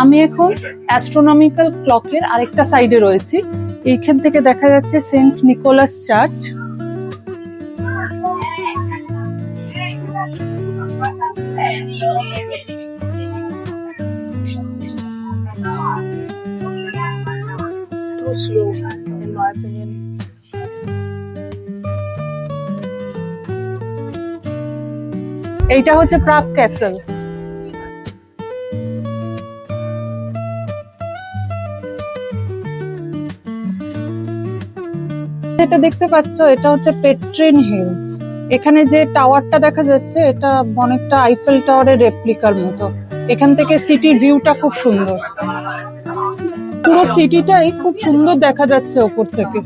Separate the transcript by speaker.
Speaker 1: আমি এখন অ্যাস্ট্রোনমিক্যাল ক্লকের আরেকটা সাইডে রয়েছি। এইখান থেকে দেখা যাচ্ছে Saint Nicholas church Too slow, in my opinion. এইটা হচ্ছে প্রাগ ক্যাসেল যেটা দেখতে পাচ্ছ, এটা হচ্ছে পেট্রিন হিলস এখানে যে টাওয়ারটা দেখা যাচ্ছে, এটা অনেকটা আইফেল টাওয়ারের রেপ্লিকার মতো। এখান থেকে সিটির ভিউটা খুব সুন্দর। পুরো সিটিটাই খুব সুন্দর দেখা যাচ্ছে ওপর থেকে।